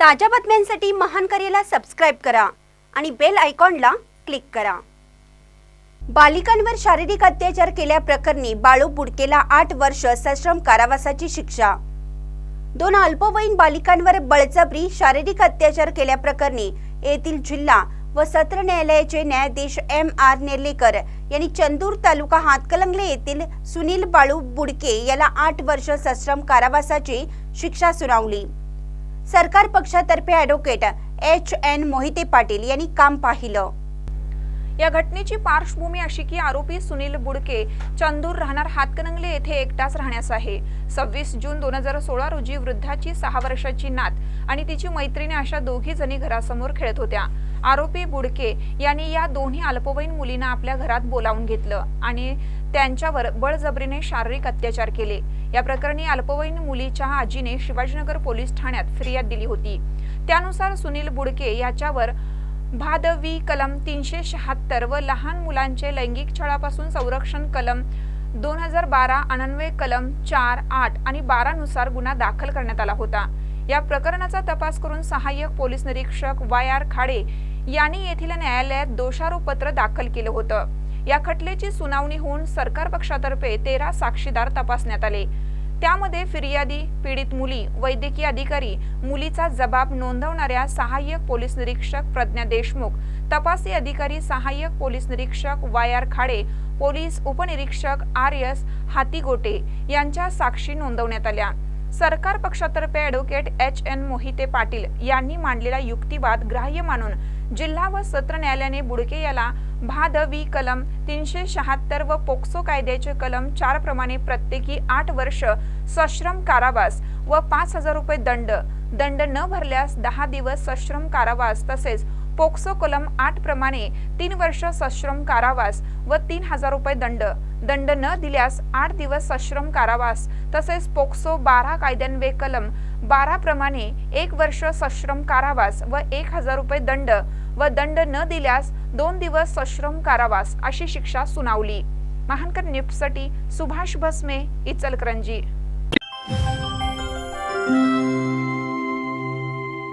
ताज्या बातम्यांसाठी महान करेला सबस्क्राईब करा आणि बेल आयकॉनला क्लिक करा. बालिकांवर शारीरिक अत्याचार केल्याप्रकरणी बाळू बुडकेला आठ वर्ष सश्रम कारावासाची शिक्षा. दोन अल्पवयीन बालिकांवर बळजबरी शारीरिक अत्याचार केल्याप्रकरणी येथील जिल्हा व सत्र न्यायालयाचे न्यायाधीश एम आर नेर्लेकर यांनी चंदूर तालुका हातकलंगले येथील सुनील बाळू बुडके याला आठ वर्ष सश्रम कारावासाची शिक्षा सुनावली. सरकार पक्षातर्फे advocate H N Mohite Patil यांनी काम पाहिलं. या घटनेची पार्श्वभूमी अशी की आरोपी सुनील बुडके चंदूर राहणार हातकणंगले येथे एकटाच राहण्यास आहे. सव्वीस जून दोन हजार सोळा रोजी वृद्धाची सहा वर्षाची नात आणि तिची मैत्रिणी अशा दोघी जणी घरासमोर खेळत होत्या. आरोपी बुडके यांनी या दोन्ही अल्पवयीन मुलींना आपल्या घरात बोलावून घेतलं आणि त्यांच्यावर बळजबरीने शारीरिक अत्याचार केले. या प्रकरणी अल्पवयीन मुलीच्या आजीने शिवाजीनगर पोलीस ठाण्यात फिर्याद दिली होती. त्यानुसार सुनील बुडके याच्यावर भादवी कलम तीनशे शहात्तर व लहान मुलांचे लैंगिक छळापासून संरक्षण कलम दोन हजार बारा अनन्वय कलम चार आठ आणि बारानुसार गुन्हा दाखल करण्यात आला होता. या प्रकरणाचा तपास करून सहाय्यक पोलीस निरीक्षक वाय आर खाडे यांनी येथील न्यायालयात दोषारोपपत्र दाखल केलं होतं. या खटल्याची सुनावणी होऊन सरकार पक्षातर्फे तेरा साक्षीदार तपासण्यात आले. त्यामध्ये फिर्यादी पीडित मुली वैद्यकीय अधिकारी मुलीचा जबाब नोंदवणाऱ्या सहाय्यक पोलीस निरीक्षक प्रज्ञा देशमुख तपासी अधिकारी सहाय्यक पोलीस निरीक्षक वाय आर खाडे पोलीस उपनिरीक्षक आर एस हातीगोटे यांच्या साक्षी नोंदवण्यात आल्या. सरकार पक्षातर्फे advocate H N Mohite Patil यांनी मांडलेला युक्तिवाद ग्राह्य मानून जिल्हा व सत्र न्यायालयाने बुडके याला भादवी कलम तीनशे शहात्तर व पोक्सो कायद्याचे कलम चार प्रमाणे प्रत्येकी आठ वर्ष सश्रम कारावास व पाच हजार रुपये दंड दंड न भरल्यास दहा दिवस सश्रम कारावास तसेच पोक्सो कलम आठ प्रमाणे तीन वर्ष सश्रम कारावास व तीन हजार रुपये दंड. दंड न दिल्यास आठ दिवस सश्रम कारावास तसेच पोक्सो बारा कायद्यान्वये कलम बारा प्रमाणे एक वर्ष सश्रम कारावास व एक हजार रुपये दंड व दंड न दिल्यास दोन दिवस सश्रम कारावास अशी शिक्षा सुनावली. महानकर निफ्टसाठी सुभाष भस्मे इचलकरंजी.